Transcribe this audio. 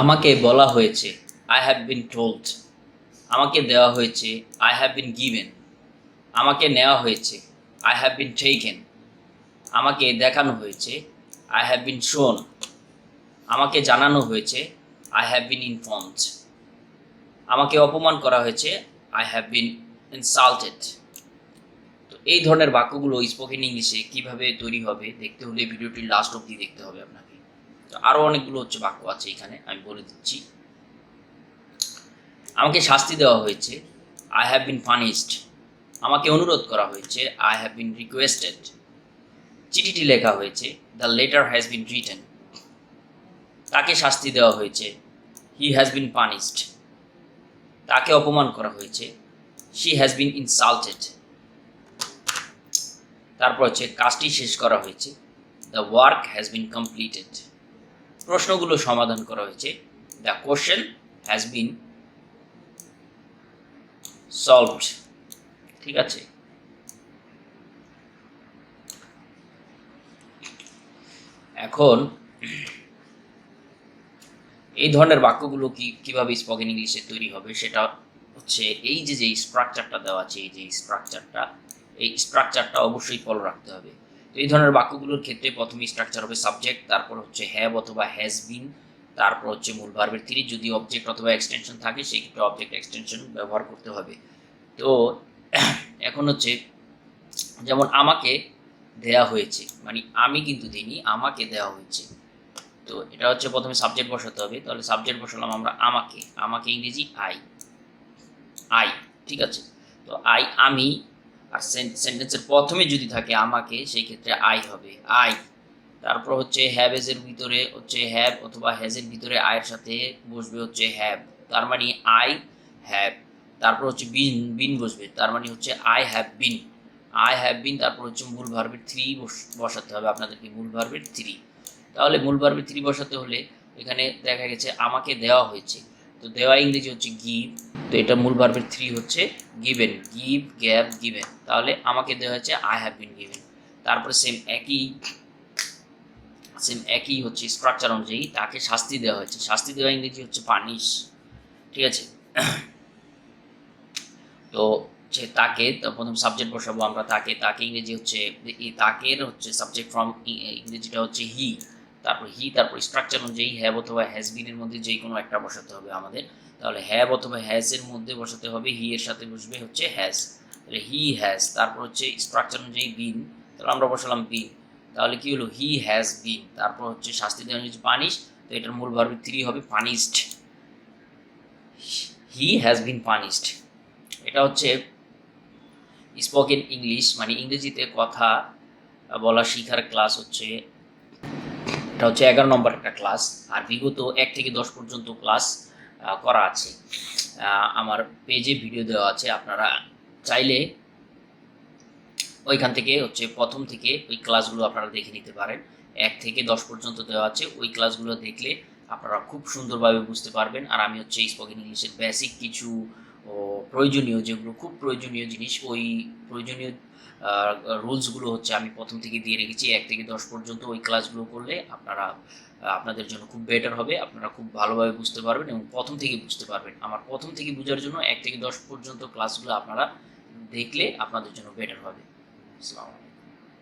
আমাকে বলা হয়েছে আই হ্যাভ বিন টোল্ড আমাকে দেওয়া হয়েছে আই হ্যাভ বিন গিভেন আমাকে নেওয়া হয়েছে আই হ্যাভ বিন টেকেন আমাকে দেখানো হয়েছে আই হ্যাভ বিন শোন আমাকে জানানো হয়েছে আই হ্যাভ বিন ইনফর্মড আমাকে অপমান করা হয়েছে আই হ্যাভ বিন ইনসাল্টেড তো এই ধরনের বাক্যগুলো স্পোকেন ইংলিশে কীভাবে তৈরি হবে, দেখতে হলে ভিডিওটি লাস্ট অবধি দেখতে হবে আপনাকে। তো আরও অনেকগুলো হচ্ছে বাক্য আছে এখানে, আমি বলে দিচ্ছি। আমাকে শাস্তি দেওয়া হয়েছে। আই হ্যাভ বিন পানিশড আমাকে অনুরোধ করা হয়েছে। আই হ্যাভ বিন রিকোয়েস্টেড চিঠিটি লেখা হয়েছে। The letter has been written তাকে শাস্তি দেওয়া হয়েছে। হি হ্যাজ বিন পানিশড তাকে অপমান করা হয়েছে। শি হ্যাজ বিন ইনসাল্টেড তারপর হচ্ছে কাজটি শেষ করা হয়েছে। The work has been completed প্রশ্নগুলো সমাধান করা হয়েছে। The question has been solved ঠিক আছে? এখন এই ধরনের বাক্যগুলো কি, কীভাবে স্পোকেন ইংলিশে তৈরি হবে সেটা হচ্ছে এই যে যে স্ট্রাকচারটা দেওয়া আছে, এই যে স্ট্রাকচারটা এই স্ট্রাকচারটা অবশ্যই ফলো রাখতে হবে। এই ধরনের বাক্যগুলোর ক্ষেত্রে প্রথমে স্ট্রাকচার হবে সাবজেক্ট তারপর হচ্ছে হ্যাভ অথবা হ্যাজ বিন তারপর হচ্ছে মূল ভার্বের থ্রি যদি অবজেক্ট অথবা এক্সটেনশন থাকে সেই ক্ষেত্রে অবজেক্ট এক্সটেনশন ব্যবহার করতে হবে। তো, এখন হচ্ছে, যেমন আমাকে দেয়া হয়েছে মানে আমি কিন্তু দিইনি, আমাকে দেওয়া হয়েছে। তো এটা হচ্ছে প্রথমে সাবজেক্ট বসাতে হবে। তাহলে সাবজেক্ট বসালাম আমরা আমাকে আমাকে ইংরেজি আই আই ঠিক আছে? তো আই আমি আর সেন্টেন্সের প্রথমে যদি থাকে আমাকে, সেই ক্ষেত্রে আই হবে। আই তারপর হচ্ছে হ্যাভ এর ভিতরে হচ্ছে হ্যাভ অথবা হ্যাজের ভিতরে আয়ের সাথে বসবে হচ্ছে হ্যাভ তার মানে আই হ্যাভ তারপর হচ্ছে বিন বিন বসবে। তার মানে হচ্ছে I have been I have been তারপর হচ্ছে মূল ভার্বের থ্রি বসাতে হবে আপনাদেরকে, মূল ভার্বের থ্রি তাহলে মূল ভার্বের থ্রি বসাতে হলে এখানে দেখা গেছে আমাকে দেওয়া হয়েছে। তো দেওয়া ইংরেজি হচ্ছে গিভ তো এটা মূল ভার্বের থ্রি হচ্ছে গিভেন গিভ গ্যাপ গিভেন তাহলে আমাকে দেওয়া হয়েছে আই হ্যাভ বিন গিভেন তারপরে সেম একই সেম একই হচ্ছে স্ট্রাকচার অনুযায়ী তাকে শাস্তি দেওয়া হয়েছে। শাস্তি দেওয়া ইংরেজি হচ্ছে পানিশ ঠিক আছে? তো যে তাকে প্রথম সাবজেক্ট বসাবো আমরা তাকে। তাকে ইংরেজি হচ্ছে তাকের হচ্ছে সাবজেক্ট ফ্রম ইংরেজিটা হচ্ছে হি তারপর হি তারপর স্ট্রাকচার অনুযায়ী হ্যাভ অথবা হ্যাজ বিনের মধ্যে যে কোনো একটা বসাতে হবে আমাদের। তাহলে হ্যাভ অথবা হ্যাজ এর মধ্যে বসাতে হবে হি এর সাথে বসবে হচ্ছে হ্যাজ তাহলে হি হ্যাজ তারপর হচ্ছে স্ট্রাকচার অনুযায়ী বিন তাহলে আমরা বসালাম বিন তাহলে কি হলো? হি হ্যাজ বিন তারপর হচ্ছে শাস্তি দেওয়া হচ্ছে পানিশ তো এটার মূল ভার্বি থ্রি হবে punished he has been punished এটা হচ্ছে স্পোকেন ইংলিশ মানে ইংরেজিতে কথা বলা শিখার ক্লাস হচ্ছে, এটা হচ্ছে এগারো নম্বর একটা ক্লাস আর বিগত এক থেকে দশ পর্যন্ত ক্লাস করা আছে। আমার পেজে ভিডিও দেওয়া আছে, আপনারা চাইলে ওইখান থেকে হচ্ছে প্রথম থেকে ওই ক্লাসগুলো আপনারা দেখে নিতে পারেন। এক থেকে দশ পর্যন্ত দেওয়া আছে, ওই ক্লাসগুলো দেখলে আপনারা খুব সুন্দরভাবে বুঝতে পারবেন। আর আমি হচ্ছে স্পোকেন ইংলিশের বেসিক কিছু প্রয়োজনীয়, যেগুলো খুব প্রয়োজনীয় জিনিস, ওই প্রয়োজনীয় রুলসগুলো হচ্ছে আমি প্রথম থেকে দিয়ে রেখেছি, এক থেকে দশ পর্যন্ত ওই ক্লাসগুলো করলে আপনারা, আপনাদের জন্য খুব বেটার হবে, আপনারা খুব ভালোভাবে বুঝতে পারবেন এবং প্রথম থেকে বুঝতে পারবেন। আমার প্রথম থেকে বোঝার জন্য এক থেকে দশ পর্যন্ত ক্লাসগুলো আপনারা দেখলে আপনাদের জন্য বেটার হবে। আসসালামু